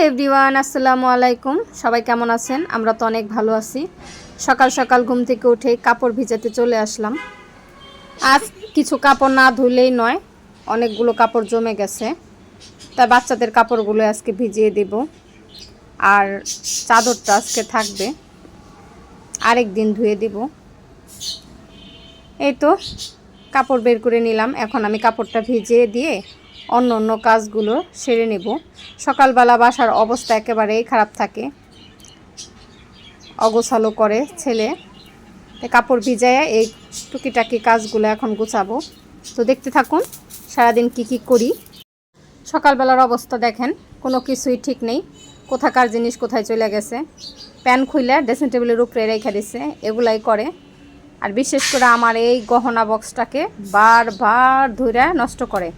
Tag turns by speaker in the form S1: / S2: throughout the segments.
S1: Hello everyone, আসসালামু আলাইকুম। সবাই কেমন আছেন? আমরা তো অনেক ভালো আছি। সকাল সকাল ঘুম থেকে উঠে কাপড় ভিজাতে চলে আসলাম। আজ কিছু কাপড় না ধুলেই নয়, অনেকগুলো কাপড় জমে গেছে। তাই বাচ্চাদের কাপড়গুলো আজকে ভিজিয়ে দেব। আর চাদরটা আজকে থাকবে, আরেক দিন ধুয়ে দেব। এই তো, কাপড় বের করে নিলাম। এখন আমি কাপড়টা ভিজিয়ে দিয়ে অন্য অন্য কাজগুলো সেরে নেব। সকালবেলা বাসার অবস্থা একেবারেই খারাপ থাকে। অগোছালো করে ছেলে। কাপড় ভিজায় এই টুকিটাকি কাজগুলো এখন গুছাবো। তো দেখতে থাকুন, সারাদিন কি কি করি। সকালবেলার অবস্থা দেখেন, কোনো কিছুই ঠিক নেই। কোথাকার জিনিস কোথায় চলে গেছে। প্যান খুলে ড্রেসিং টেবিলের উপরে রেখে দিছে, এগুলাই করে। আর বিশেষ করে আমার এই গহনা বক্সটাকে বারবার ধরে নষ্ট করে।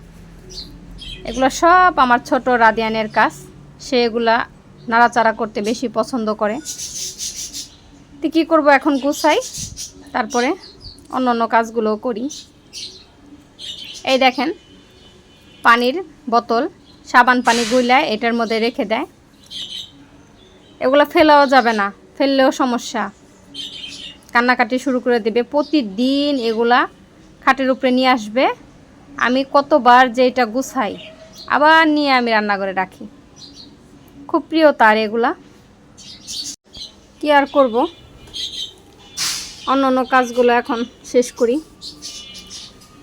S1: এগুলো সব আমার ছোট রাদিয়ানের কাজ। সে এগুলা নাড়াচাড়া করতে বেশি পছন্দ করে। তো কী করব এখন গুছাই, তারপরে অন্য অন্য কাজগুলোও করি। এই দেখেন, পানির বোতল, সাবান পানি গুইলায় এটার মধ্যে রেখে দেয়। এগুলো ফেলাও যাবে না, ফেললেও সমস্যা। কান্নাকাটি শুরু করে দেবে, প্রতিদিন এগুলা খাটের উপরে নিয়ে আসবে। আমি কতবার যে এটা গুছাই আবার নিয়ে আমি রান্নাঘরে রাখি। খুব প্রিয় তার এগুলা। কি আর করব? অন্য অন্য কাজগুলো এখন শেষ করি।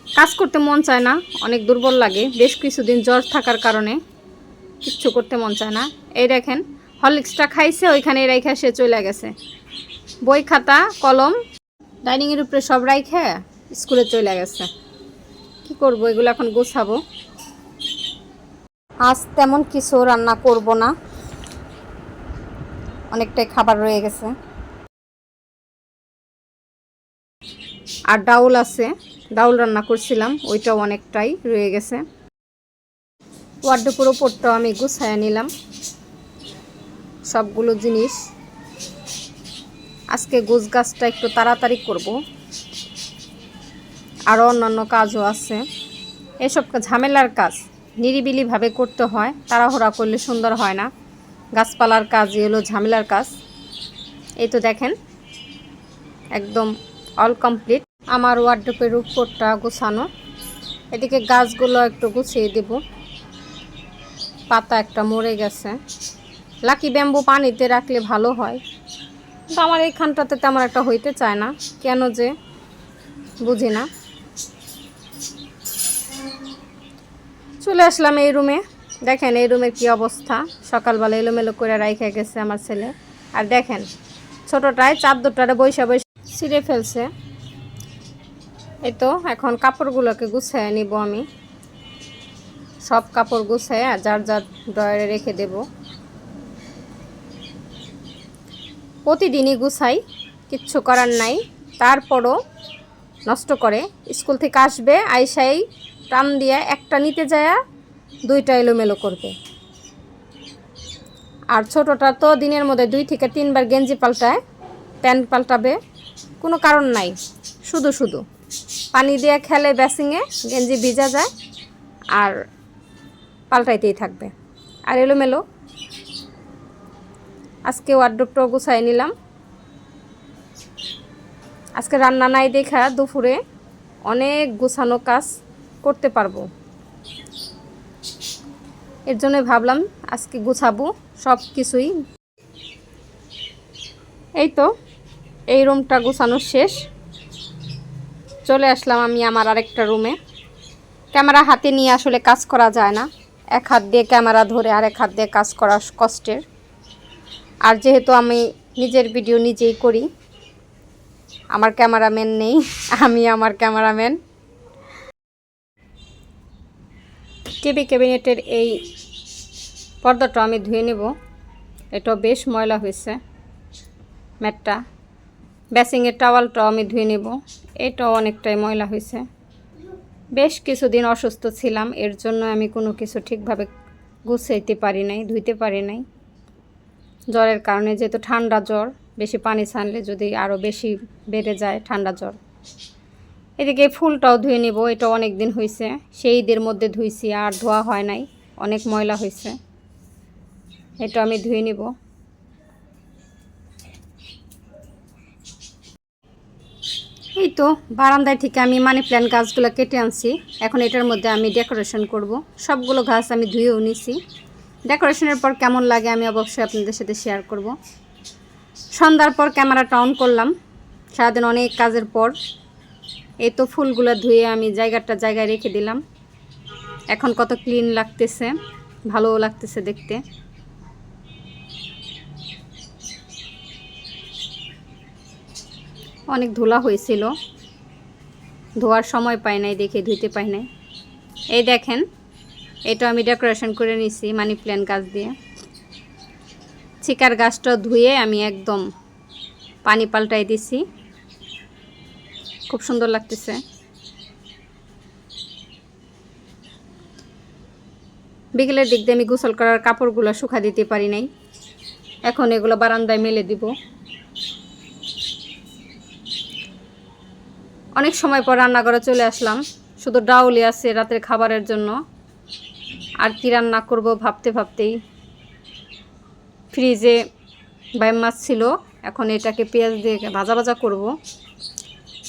S1: কাজ করতে মন চায় না, অনেক দুর্বল লাগে। বেশ কিছুদিন জ্বর থাকার কারণে কিচ্ছু করতে মন চায় না। এই দেখেন, হরলিক্সটা খাইছে ওইখানে রেখে সে চলে গেছে। বই খাতা, কলম, ডাইনিংয়ের উপরে সব রাইখে স্কুলে চলে গেছে। কি করব? এগুলো এখন গোছাবো। আজ তেমন কিছু রান্না করব না। অনেকটাই খাবার রয়ে গেছে। আর ডাউল আছে, ডাউল রান্না করছিলাম, ওইটাও অনেকটাই রয়ে গেছে। ওয়ার্ডের ওপরটাও আমি গুছাইয়া নিলাম। সবগুলো জিনিস। আজকে গোছ গাছটা একটু তাড়াতাড়ি করব। আরও অন্যান্য কাজও আছে। এসব ঝামেলার কাজ। নিরিবিলিভাবে করতে হয়, তাড়াহুড়া করলে সুন্দর হয় না। গাছপালার কাজ এলো ঝামেলার কাজ। এই তো দেখেন, একদম অল কমপ্লিট আমার ওয়ার্ড্রোপের উপরটা গোছানো। এদিকে গাছগুলো একটু গুছিয়ে দেব। পাতা একটা মরে গেছে। লাকি ব্যাম্বু পানিতে রাখলে ভালো হয়। কিন্তু আমার এইখানটাতে তেমন একটা হইতে চায় না। কেন যে? বুঝি না। চলে আসলাম এই রুমে দেখেন এই রুমের কি অবস্থা। সকালবেলা এলোমেলো করে রাইখে গেছে আমার ছেলে। আর দেখেন, ছোটোটায় চাদরটারে বৈশা বৈশা ছিঁড়ে ফেলছে। এই তো এখন কাপড়গুলোকে গুছাইয়ে নিব আমি। সব কাপড় গুছাইয়ে যার যার ড্রয়ারে রেখে দেব। প্রতিদিনই গুছাই, কিচ্ছু করার নাই। তারপরও নষ্ট করে। স্কুল থেকে আসবে, আইসাই টান দিয়ে একটা নিতে যায় দুইটা এলোমেলো করবে। আর ছোটোটা তো দিনের মধ্যে দুই থেকে তিনবার গেঞ্জি পাল্টায়, প্যান্ট পাল্টাবে, কোনো কারণ নাই, শুধু শুধু। পানি দিয়ে খেলে ব্যাসিংয়ে গেঞ্জি ভিজা যায় আর পাল্টাইতেই থাকবে। আর এলোমেলো, আজকে ওয়ার্ড্রপটাও গুছাই নিলাম। আজকে রান্না নাই দেখা, দুপুরে অনেক গুছানো কাজ। করতে পারব। এর জন্য ভাবলাম আজকে গুছাবো সব কিছুই। এই তো, এই রুমটা গুছানো শেষ। চলে আসলাম আমি আমার আরেকটা রুমে। ক্যামেরা হাতে নিয়ে আসলে কাজ করা যায় না। এক হাত দিয়ে ক্যামেরা ধরে আর এক হাত দিয়ে কাজ করা কষ্টের। আর যেহেতু আমি নিজের ভিডিও নিজেই করি, আমার ক্যামেরাম্যান নেই, আমি আমার ক্যামেরাম্যান। টিভি ক্যাবিনেটের এই পর্দাটা আমি ধুয়ে নেব। এটা বেশ ময়লা হয়েছে, ম্যাটটা। ব্যাসিংয়ের টাওয়ালটাও আমি ধুয়ে নেব। এটাও অনেকটাই ময়লা হয়েছে। বেশ কিছুদিন অসুস্থ ছিলাম, এর জন্য আমি কোনো কিছু ঠিকভাবে গুছাইতে পারি নাই, ধুইতে পারি নাই। জ্বরের কারণে যেহেতু ঠান্ডা জ্বর, বেশি পানি ছানলে যদি আরও বেশি বেড়ে যায় ঠান্ডা জ্বর। এদিকে ফুলটাও ধুয়ে নেব, এটা অনেক দিন হয়েছে সেই ঈদের মধ্যে ধুইছি, আর ধোয়া হয় নাই, অনেক ময়লা হয়েছে এটা আমি ধুয়ে নিব। এই তো, বারান্দায় থেকে আমি মানি প্ল্যান্ট গাছগুলো কেটে আনছি। এখন এটার মধ্যে আমি ডেকোরেশন করব। সবগুলো গাছ আমি ধুয়েও নিছি। ডেকোরেশনের পর কেমন লাগে আমি অবশ্যই আপনাদের সাথে শেয়ার করব। সন্ধ্যার পর ক্যামেরাটা অন করলাম। সারাদিন অনেক কাজের পর এই তো ফুলগুলো ধুয়ে আমি জায়গাটা জায়গায় রেখে দিলাম। এখন কত ক্লিন লাগতেছে, ভালোও লাগতেছে দেখতে। অনেক ধুলা হয়েছিল। ধোয়ার সময় পাই নাই দেখে ধুইতে পাই নাই। এই দেখেন এটা আমি ডেকোরেশন করে নিছি মানি প্ল্যান্ট গাছ দিয়ে। চিকার গাছটা ধুয়ে আমি একদম পানি পাল্টাই দিছি। খুব সুন্দর লাগতেছে। বিকেলের দিক দিয়ে আমি গোসল করার কাপড়গুলো শুকা দিতে পারি নাই। এখন এগুলো বারান্দায় মেলে দিব। অনেক সময় পর রান্নাঘরে চলে আসলাম। শুধু ডাউলি আছে রাতের খাবারের জন্য। আর কি রান্না করব ভাবতে ভাবতেই ফ্রিজে বাইম মাছ ছিল। এখন এটাকে পেঁয়াজ দিয়ে ভাজা ভাজা করব।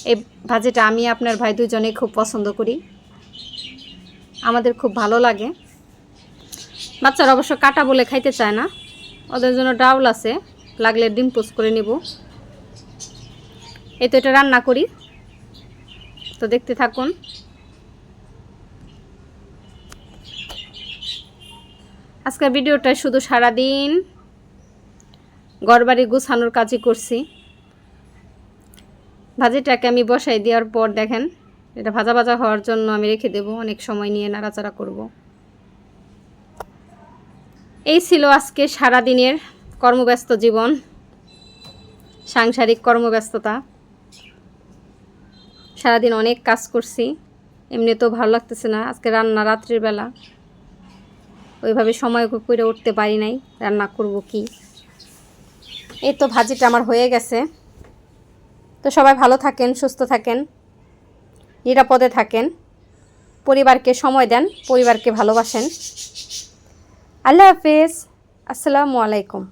S1: এই ভাজিটা আমি আপনার ভাই দুজনেই খুব পছন্দ করি। আমাদের খুব ভালো লাগে। বাচ্চারা অবশ্য কাটা বলে খাইতে চায় না। ওদের জন্য ডাউল আছে, লাগলে ডিম পোস্ট করে নিব। এই তো এটা রান্না করি। তো দেখতে থাকুন। আজকের ভিডিওটা শুধু সারাদিন ঘরবাড়ি গুছানোর কাজই করছি। ভাজিটাকে আমি বসাই দেওয়ার পর দেখেন, এটা ভাজা ভাজা হওয়ার জন্য আমি রেখে দেব, অনেক সময় নিয়ে নাড়াচাড়া করব। এই ছিল আজকে সারাদিনের কর্মব্যস্ত জীবন, সাংসারিক কর্মব্যস্ততা। সারাদিন অনেক কাজ করছি, এমনি তো ভালো লাগতেছে না, আজকে রান্না রাত্রির বেলা। ওইভাবে সময় করে উঠতে পারি নাই, রান্না করব কি? এই তো ভাজিটা আমার হয়ে গেছে। তো সবাই ভালো থাকেন, সুস্থ থাকেন, নিরাপদে থাকেন। পরিবারকে সময় দেন, পরিবারকে ভালোবাসেন। আল্লাহ হাফিজ। আসসালামু আলাইকুম।